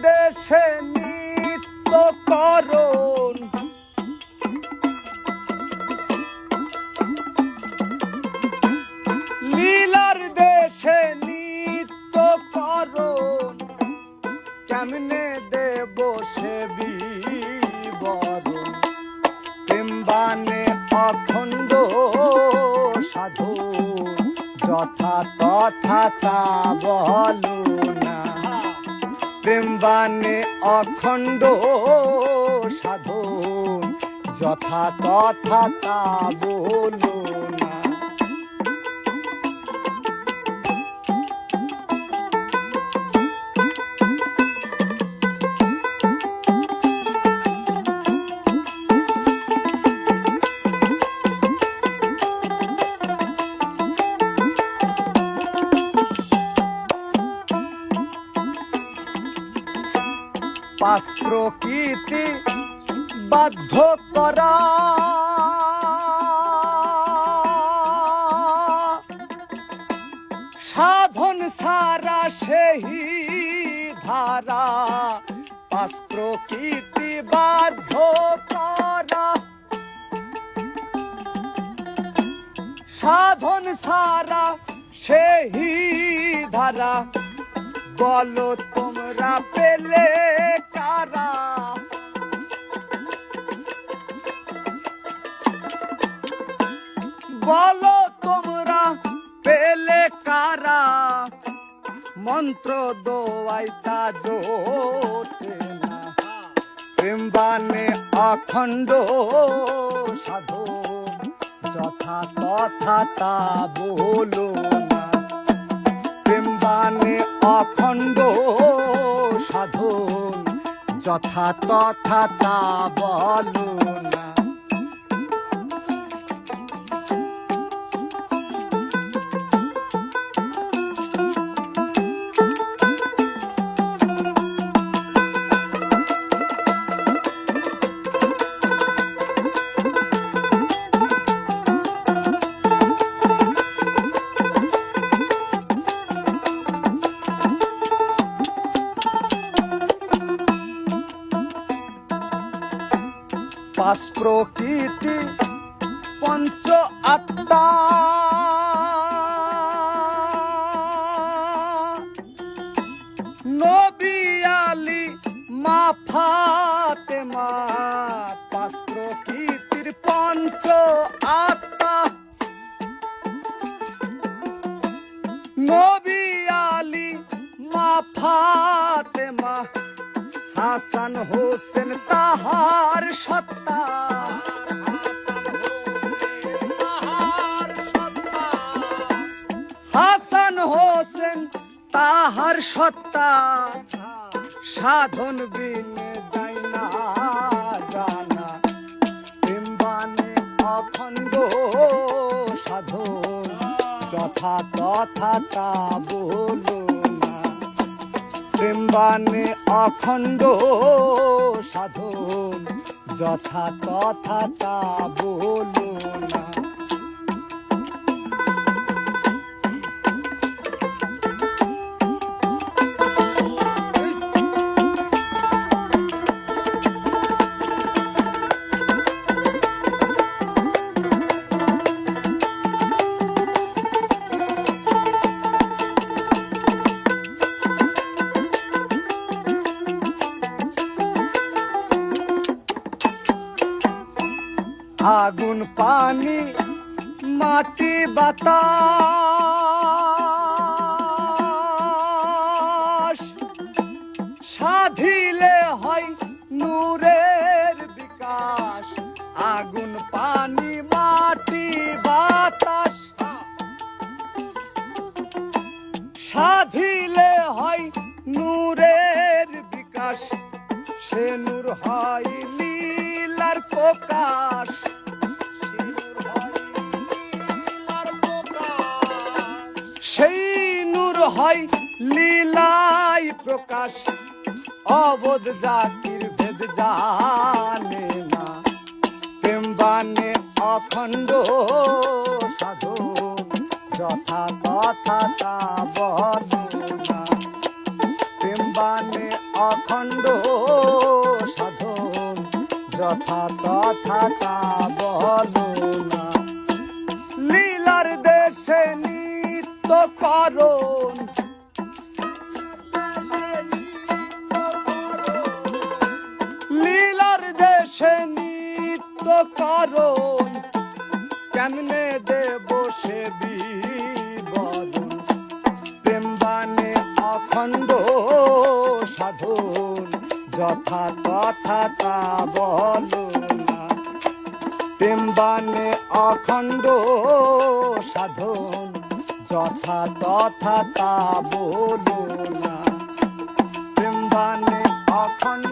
দেশে নিত্য করণ। লীলার দেশে নিত্য করণ। কেমনে দেব সে বিবরণ? প্রেমবানে অখণ্ড সাধু। যথা তথা তা বলো না। প্রেমবানে অখণ্ড সাধন যথা তথা তা বলো পাঁচ প্রকৃতি বাধ্য করা সাধন সারা সেই ধারা পাঁচ প্রকৃতি বাধ্য করা সাধন সারা সেই ধারা বলো তোমরা পেলে কারা? বলো তোমরা পেলে কারা? মন্ত্র দোয়াইতা জোটে অখণ্ড সাধু। যথা তথা তা বলো না। প্রেমবানে অখণ্ড সাধন যথা তথা তা বলো প্রকৃতি পঞ্চ আত্মা। নবী আলী, মা ফাতেমা পাঁচ প্রকৃতির পঞ্চ আত্মা। নবী আলী মা, হাসান হোসেন তাহার সত্তা সাধন বিনে জানা। প্রেমবানে অখণ্ড সাধন, যথা তথা তা বলো না। অখণ্ড সাধন, যথা তথা তা বলো আগুন, পানি, মাটি, বাতাস। সাধিলে হয় নূরের বিকাশ। আগুন, পানি, মাটি, বাতাস। সাধিলে হয় নূরের বিকাশ। সে নূর হয় লীলার প্রকাশ। হয় লীলাই প্রকাশ। অবোধ জাতির ভেদ জানে না। প্রেমবানে অখণ্ড সাধন, যথা তথা তা বর্ণনা প্রেমবানে অখণ্ড সাধন, যথা তথা তা বলো করণ লীলার দেশে নিত্য করণ কেমনে দেব সে বিবরণ? প্রেমবানে অখণ্ড সাধন, যথা তথা তা বলো না। প্রেমবানে অখণ্ড সাধন যথা তথা তা বলো না। প্রেমবানে অখণ্ড